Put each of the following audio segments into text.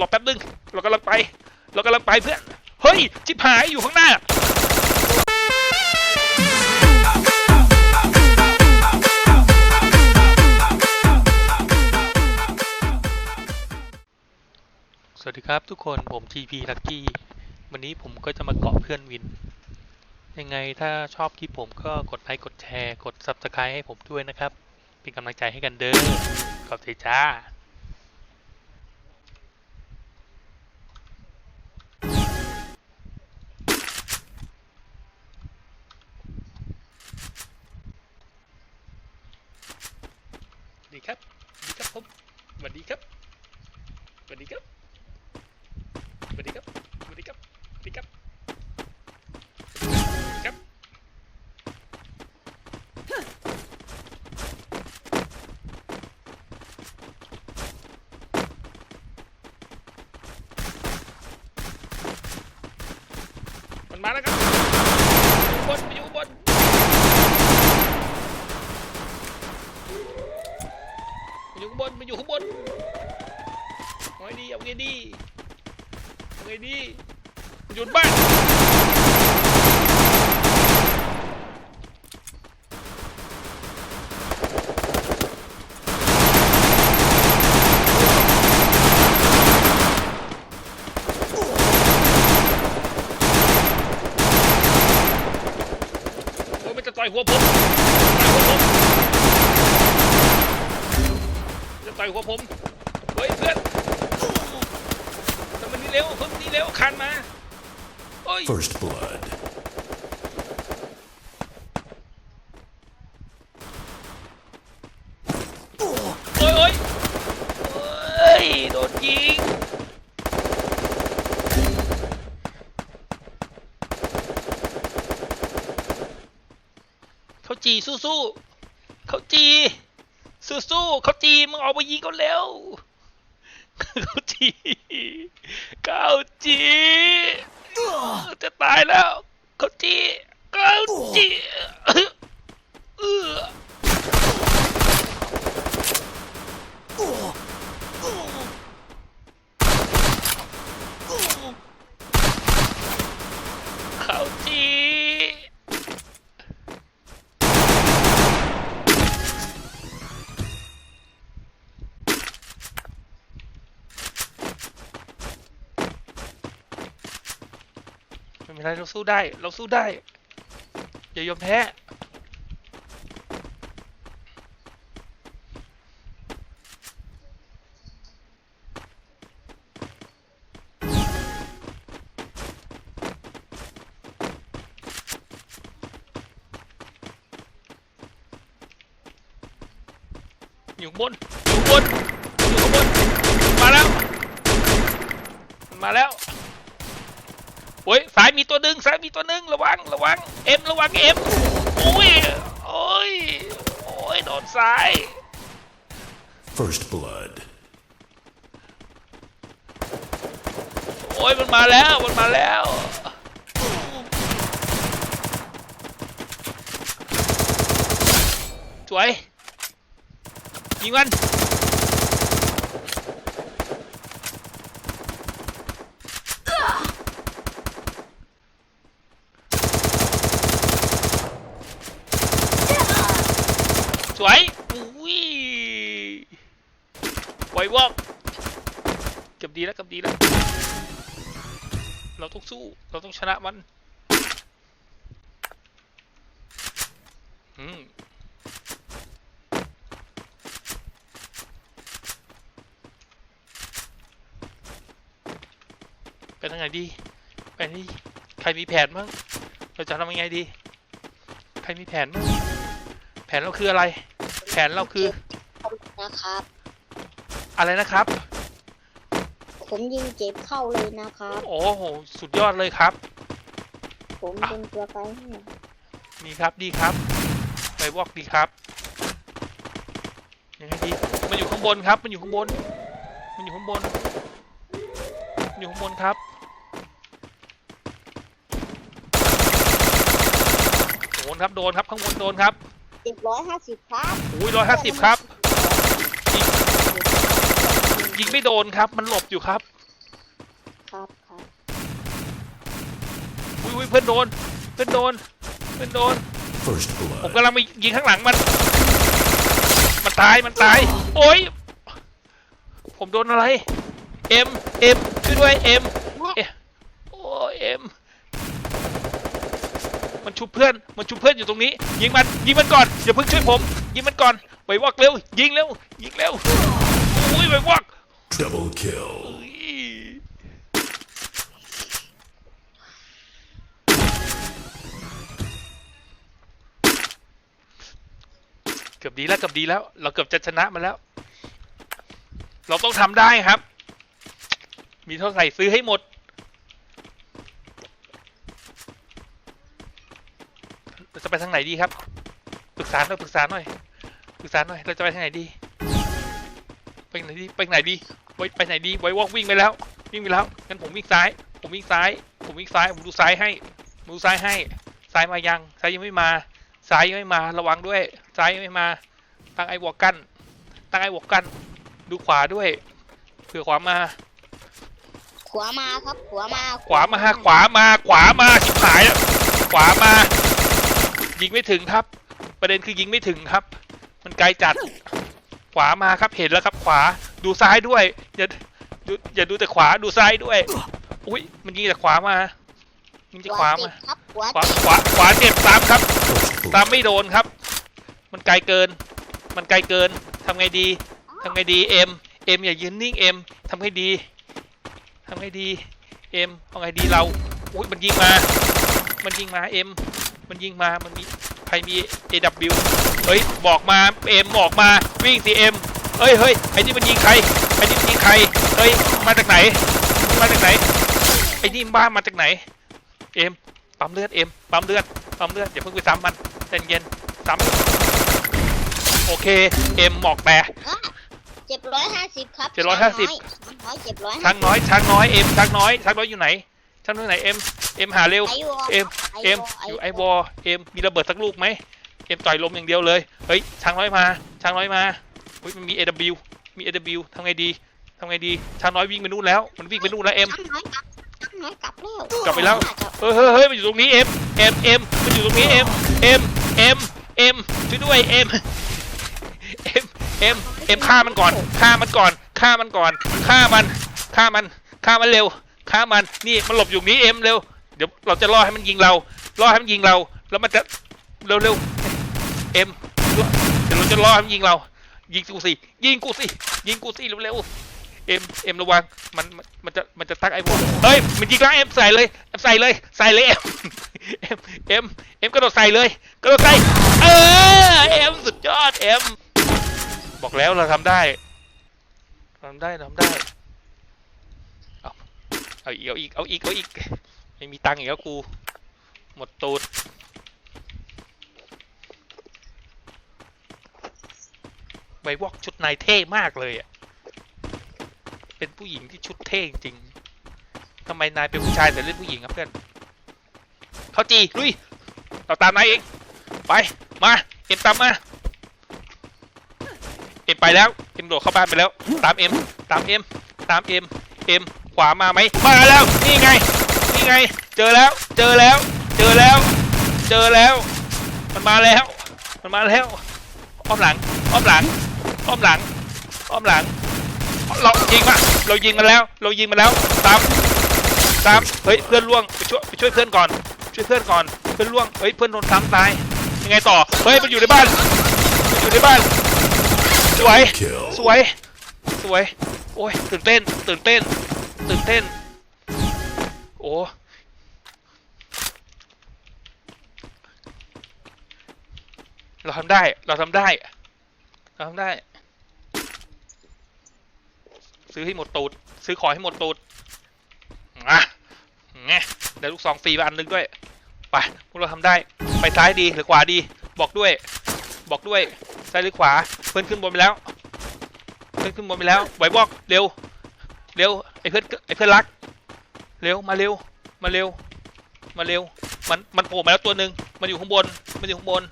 รอแป๊บนึงเรากำลังไป เรากำลังไปเพื่อนเฮ้ยจิบหายอยู่ข้างหน้าสวัสดีครับทุกคนผม TP Lucky วันนี้ผมก็จะมาเกาะเพื่อนวิน ยังไงถ้าชอบคลิปผมก็กดไลค์กดแชร์ กด Subscribe ให้ผมด้วยนะครับ เป็นกำลังใจให้กันเด้อขอบใจจ้า วัสดีครับสวัสดีครับสวัสดีครับสวัสดีครับสวัสดีครับครับมันมาแล้วครับบนมาอยู่บน มันอยู่ข้างบน มันอยู่ข้างบนเอาไงดีเอาไงดีเอาไงดีมันหยุดบ้านโอ้ยมันจะต่อย หัวผมต่อยหัวผมจะต่อยหัวผมเฮ้ยเพื่อนทำมันนี่เร็วเพิ่มนี่เร็วคันมาโอ้ย First blood. โอ้ยโอ้ยเฮ้ย โดนยิง สู้สู้เขาจีสู้สู้เขาจีมึงออกไปยิงเขาแล้วเขาจีเขาจีจะตายแล้วเขาจีเขาจีเออ ไม่เป็นไรเราสู้ได้ เราสู้ได้ อย่ายอมแพ้ อยู่ข้างบน อยู่ข้างบน อยู่ข้างบน มาแล้วมันมาแล้ว โอ้ยสายมีตัวหนึ่งสายมีตัวหนึ่งระวังระวังเอ็มระวังเอ็มโอ้ยโอ้ยโอ้ยโดนสาย First blood. โอ้ยมันมาแล้วมันมาแล้วสวยยิงมัน สวย อุ้ยไววอกเก็บดีแล้วเก็บดีแล้ว เราต้องสู้ เราต้องชนะมันอืมไปทางไหนดีไปนี่ใครมีแผนมั้งเราจะทำยังไงดี ใครมีแผนมั้งแผนเราคืออะไร แผนเราคือนะครับ อะไรนะครับ ผมยิงเจ็บเข้าเลยนะครับ โอ้โห สุดยอดเลยครับ ผมเป็นตัวไปให้ดีครับดีครับ ไปวอกดีครับยังไงดีมันอยู่ข้างบนครับ มันอยู่ข้างบน มันอยู่ข้างบนมันอยู่ข้างบนครับโดนครับโดนครับข้างบนโดนครับเจ็บร้อยห้าสิบครับอุ้ยร้อยห้าสิบครับ ยิงยิง ไม่โดนครับ มันหลบอยู่ครับ ครับครับอุ้ยอุ้ยเพื่อนโดน เพื่อนโดน เพื่อนโดน First ผม blood. กำลังไปยิงข้างหลังมัน มันตาย มันตาย โอ้ยผมโดนอะไร เอ็ม เอ็มช่วยด้วยเอ็มเอ็มโอ้เอ็ม มันชุบเพื่อน มันชุบเพื่อนอยู่ตรงนี้ ยิงมัน ยิงมันก่อน อย่าเพิ่งช่วยผม ยิงมันก่อน ไปวอกเร็ว ยิงเร็ว ยิงเร็ว อุ้ยไปวอก Double kill. เกือบดีแล้วเกือบดีแล้ว เราเกือบจะชนะมันแล้ว เราต้องทำได้ครับ มีเท่าไหร่ซื้อให้หมด เราจะไปทางไหนดีครับ ปรึกษาหน่อยปรึกษาหน่อยปรึกษาหน่อย เราจะไปทางไหนดี ไปไหนดีไปไหนดีไว้ไปไหนดีไว้วอกวิ่งไปแล้ว วิ่งไปแล้วงั้นผมวิ่งซ้าย ผมวิ่งซ้าย ผมวิ่งซ้ายผมดูซ้ายให้ผมดูซ้ายให้ซ้ายมายังซ้ายยังไม่มาซ้ายยังไม่มาระวังด้วยซ้ายยังไม่มา ตั้งไอ้วอกกันตั้งไอ้วอกกันดูขวาด้วยเผื่อขวามาขวามาครับขวามาขวามาขวามาขวามาชิบหายแล้วขวามา ยิงไม่ถึงครับ ประเด็นคือยิงไม่ถึงครับ มันไกลจัด ขวามาครับเห็นแล้วครับขวาดูซ้ายด้วยอย่าดูอย่าดูแต่ขวาดูซ้ายด้วย อุ้ยมันยิงแต่ขวามายิงแต่ขวาเจ็มาบครับขวาขวาเจ็บขวาขวาเจ็บตามครับ First ตาม blood. ไม่โดนครับ มันไกลเกิน มันไกลเกินทำไงดีทำไงดีเอ็มเอ็มอย่ายืนนิ่งเอ็มทำไงดีทำไงดีเอ็มเอาไงดีเราอุ้ยมันยิงมา มันยิงมาเอ็มมันยิงมามันมีใค รมี AW เฮ้ยบอกมาเอ็มบอกมาวิ่งสิเอ็มเฮ้ยเฮ้ยไอ้นี่มันยิงใครไอ้นี่มันยิงใครเฮ้ยมาจากไหนมาจากไหนไอ้นี่บ้ามาจากไหนเอ็มปั๊มเลือดเอ็มปั๊มเลือดปั๊มเลือดอย่าเพิ่งไปซ้ำมันใจเย็นซ้ำโอเคเอ็มหมอกแปรเจ็บร้อยห้าสิบครับเจ็ดร้อยห้าสิบช้างน้อยเจ็บร้อยช้างน้อยช้างน้อยเอ็มช้างน้อยช้างน้อยอยู่ไหน ช้างน้อยไหนเอ็มเอ็มหาเร็วไอวอเอ็มเอ็มอยู่ไอวอเอ็มมีระเบิดสักลูกไหมเอ็มต่อยลมอย่างเดียวเลยเฮ้ยช้างน้อยมาช้างน้อยมาเฮ้ยมันมี AW มี AW ทำไงดีทำไงดีช้างน้อยวิ่งไปนู่นแล้ว มันวิ่งไปนู่นแล้วเอ็มช้างน้อยกลับช้างน้อยกลับแล้วกลับไปแล้วเฮ้ยเฮ้ยเฮ้ยมันอยู่ตรงนี้เอ็มเอ็มเอ็มมันอยู่ตรงนี้เอ็มเอ็มเอ็มเอ็มช่วยด้วยเอ็มเอ็มเอ็มเอ็มฆ่ามันก่อนฆ่ามันก่อนฆ่ามันก่อนฆ่ามันฆ่ามันฆ่ามันเร็ว ฆ่ามัน นี่มันหลบอยู่นี้เอ็มเร็ว เดี๋ยวเราจะล่อให้มันยิงเรา ล่อให้มันยิงเรา แล้วมันจะเร็วเร็วเอ็มเดี๋ยวเราจะล่อให้มันยิงเรา ยิงกูสิ ยิงกูสิ ยิงกูสิเร็วเร็วเอ็มเอ็มระวัง มันมันจะมันจะตั้งไอ้วงเฮ้ย มันยิงแล้วเอ็มใส่เลยเอ็มใส่เลย ใส่เลยเอ็มเอ็มเอ็มเอ็มกระโดดใส่เลยกระโดดใส่ เออเอ็มสุดยอดเอ็มบอกแล้วเราทำได้ทำได้ทำได้ เอาอีกเอาอีกเอาอีกเอาอีกไม่มีตังค์อีกแล้วกู หมดตูดไววอกชุดนายเท่มากเลยอะ เป็นผู้หญิงที่ชุดเท่จริงทำไมนายเป็นผู้ชายแต่เล่นผู้หญิงครับเพื่อน เขาจีลุยเราตามนายเอง ไป มา เอ็มตามมา เอ็มไปแล้ว เอ็มโดดเข้าบ้านไปแล้ว ตามเอ็ม ตามเอ็ม ตามเอ็ม เอ็ม ขวามาไหมมาแล้วนี่ไงนี่ไง เจอแล้ว เจอแล้ว เจอแล้ว เจอแล้ว มันมาแล้ว มันมาแล้วอ้อมหลังอ้อมหลังอ้อมหลังอ้อมหลัง เรายิงมาเรายิงมันแล้ว เรายิงมันแล้วตามตามเฮ้ยเพื่อนล่วงไปช่วยไปช่วยเพื่อนก่อน ช่วยเพื่อนก่อนเพื่อนล่วงเฮ้ยเพื่อนโดนซ้ำตายยังไงต่อเฮ้ยมันอยู่ในบ้านมันอยู่ในบ้านสวยสวยสวยโอ้ยตื่นเต้นตื่นเต้น ตื่นเต้น โอ้เราทำได้ เราทำได้ เราทำได้ ซื้อให้หมดตูด ซื้อของให้หมดตูดอะไงได้ลูกซองฟรีมาอันหนึงด้วย ไป พวกเราทำได้ ไปซ้ายดีหรือขวาดี บอกด้วย บอกด้วย ซ้ายหรือขวา เพื่อนขึ้นบนไปแล้ว เพื่อนขึ้นบนไปแล้วไหวบอก เร็ว พื่อนไอ้เพื่อนรัก เร็วมาเร็ว มาเร็ว มาเร็ว มันมันโผล่มาแล้วตัวหนึ่งมันอยู่ข้างบน มันอยู่ข้างบน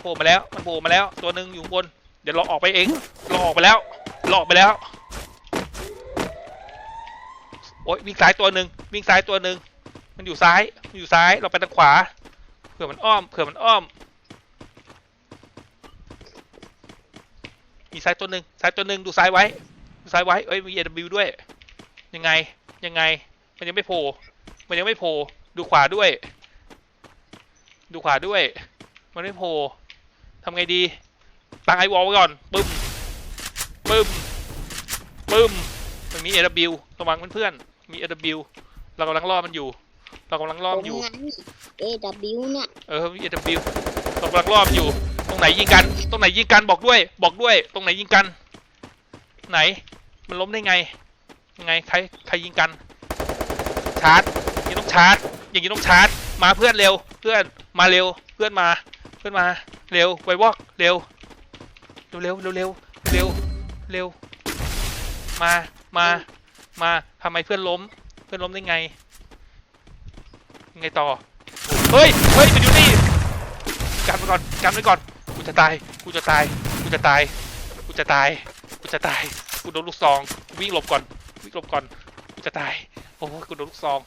โผล่มาแล้ว มันโผล่มาแล้ว ตัวหนึ่งอยู่ข้างบน เดี๋ยวเราออกไปเองเราออกไปแล้วเราออกไปแล้ว โอ๊ยวิ่งซ้ายตัวหนึ่งวิ่งซ้ายตัวหนึ่งมันอยู่ซ้าย มันอยู่ซ้าย เราไปทางขวา เผื่อมันอ้อม เผื่อมันอ้อม มีซ้ายตัวหนึ่งซ้ายตัวหนึ่งดูซ้ายไว้ ดูซ้ายไว้ เอ้ย มี AW ด้วย ยังไงยังไง มันยังไม่โผล่มันยังไม่โผล่ดูขวาด้วย ดูขวาด้วย มันไม่โผล่ทำไงดีตั้งไอวอลไว้ก่อนปึ้มปึ้มปึ้มมันมี AW ระวังเพื่อนๆมี AW เรากำลังล่อมันอยู่ เรากำลังล่อตรมันงอยู่นั้น AW เนี่ยเออมี AW เรากำลังล่อมันอยู่ ตรงไหนยิงกัน ตรงไหนยิงกันบอกด้วย บอกด้วย ตรงไหนยิงกัน ไหน มันล้มได้ไงยัง ไงใครใครยิงกัน ชาร์จอย่างนี้ต้องชาร์จอย่างนี้ต้องชาร์จ มาเพื่อนเร็ว เพื่อนมาเร็ว เพื่อนมา เพื่อนมาเร็วไววอกเร็วเร็วเร็วเร็วเร็วเร็วเร็วมามามาทำไมเพื่อนล้ม เพื่อนล้มได้ไงยังไงต่อเฮ้ยเฮ้ยมันอยู่นี่กันไว้ก่อนกันไว้ก่อนกูจะตายกูจะตายกูจะตายกูจะตายกูจะตายกูโดนลูกซองวิ่งหลบก่อน วิ่งหลบก่อนกูจะตายโอ้ยกูโดนลูกซอง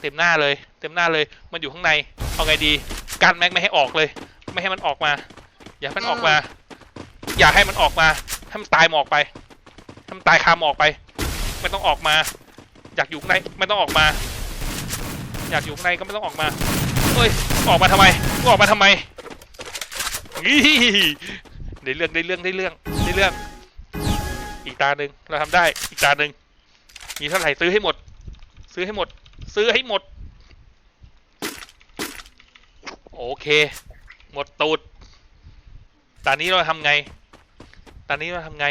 เต็มหน้าเลย เต็มหน้าเลย มันอยู่ข้างใน เอาไงดีกันแม็กไม่ให้ออกเลย ไม่ให้มันออกมา อย่าให้มันออกมา อย่าให้มันออกมาให้มันตายหมอกไปให้มันตายคาหมอกไป ไม่ต้องออกมา อยากอยู่ข้างในไม่ต้องออกมา อยากอยู่ข้างในก็ไม่ต้องออกมาเฮ้ยออกมาทำไมออกมาทำไมอี้ได้เรื่องได้เรื่องได้เรื่องได้เรื่อง อีกตาหนึ่งเราทำได้ อีกตาหนึ่ง มีเท่าไหร่ซื้อให้หมด ซื้อให้หมด ซื้อให้หมด โอเค หมดตูดตอนนี้เราทำไง ตอนนี้เราทำไง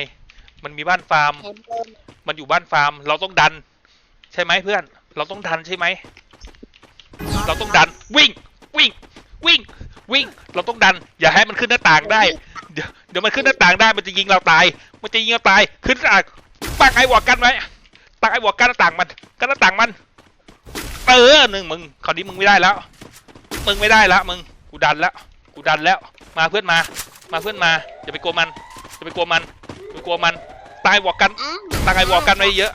มันมีบ้านฟาร์ม มันอยู่บ้านฟาร์ม เราต้องดัน ใช่ไหมเพื่อน เราต้องดันใช่ไหม เราต้องดัน วิ่ง วิ่ง วิ่ง วิ่ง เราต้องดัน อย่าให้มันขึ้นหน้าต่างได้ เดี๋ยวเดี๋ยวมันขึ้นหน้าต่างได้ มันจะยิงเราตาย มันจะยิงเราตาย ขึ้นหน้าต่างตั้งไอ้วกันไว้ ตั้งไอ้วอกันหน้าต่างมันกันหน้าต่างมันเออหนึ่งมึงคราวนี้มึงไม่ได้แล้ว มึงไม่ได้แล้วมึงกูดันแล้วกูดันแล้ว มาเพื่อนมา มาเพื่อนมาอย่าไปกลัวมันอย่าไปกลัวมันอย่าไปกลัวมันตายวอกันอ้าวตั้งไอ้วอกันไว้เยอะ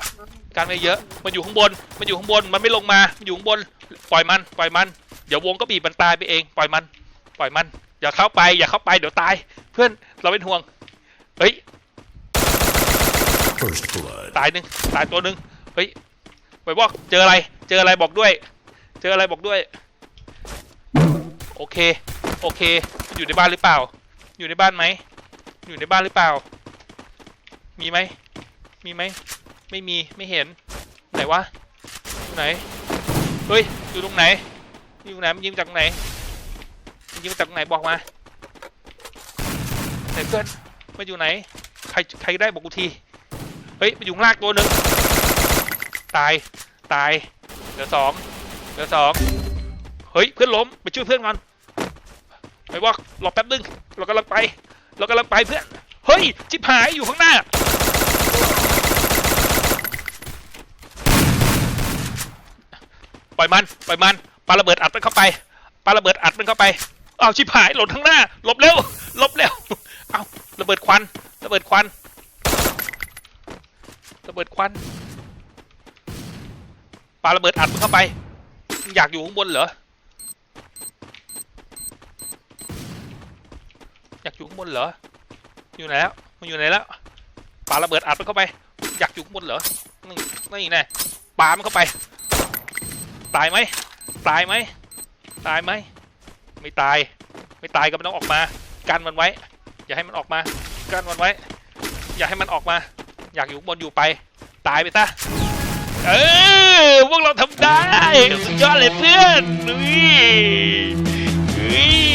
กันไว้เยอะ มันอยู่ข้างบน มันอยู่ข้างบน มันไม่ลงมา มันอยู่ข้างบน ปล่อยมัน ปล่อยมัน เดี๋ยววงก็บีบมันตายไปเอง ปล่อยมัน ปล่อยมัน อย่าเข้าไป อย่าเข้าไป เดี๋ยวตาย เพื่อน เราเป็นห่วง เฮ้ย First blood. ตายหนึ่งตายตัวหนึ่งเฮ้ยไปบอกเจออะไร เจออะไรบอกด้วย เจออะไรบอกด้วย โอเค โอเค อยู่ในบ้านหรือเปล่า อยู่ในบ้านไหม อยู่ในบ้านหรือเปล่า มีไหม มีไหม ไม่มี ไม่เห็น ไหนวะ อยู่ไหน เฮ้ย อยู่ตรงไหน อยู่ตรงไหนมันยิงจากตรงไหนมันยิงจากไหนบอกมาไหนเพื่อนมันอยู่ไหน ใคร ใครได้บอกกูที เฮ้ยมันอยู่ข้างล่างตัวหนึ่งตายตายเหลือสองเหลือสองเฮ้ยเพื่อนล้มไปช่วยเพื่อนก่อนไปว่ารอแป๊บนึงเรากำลังไป เรากำลังไปเพื่อนเฮ้ยจิบหายอยู่ข้างหน้าปล่อยมันปล่อยมันปาระเบิดอัดมันเข้าไปปาระเบิดอัดมันเข้าไปเอาชิบหายหล่นข้างหน้าหลบเร็วหลบเร็วเอาระเบิดควันระเบิดควัน ระเบิดควันปาระเบิดอัดมันเข้าไปอยากอยู่ข้างบนเหรออยากอยู่ข้างบนเหรออยู่ไหนแล้วมันอยู่ไหนแล้วปาระเบิดอัดมันเข้าไป อยากอยู่ข้างบนเหรอนี่นี่แน่ปามันเข้าไป ตายไหมตายไหมตายไหมไม่ตาย ไม่ตายก็ไม่ต้องออกมากันมันไว้ อย่าให้มันออกมากันมันไว้ อย่าให้มันออกมา อยากอยู่บนอยู่ไป ตายไปซะเออพวกเราทำได้ สุดยอดเลยเพื่อนนี่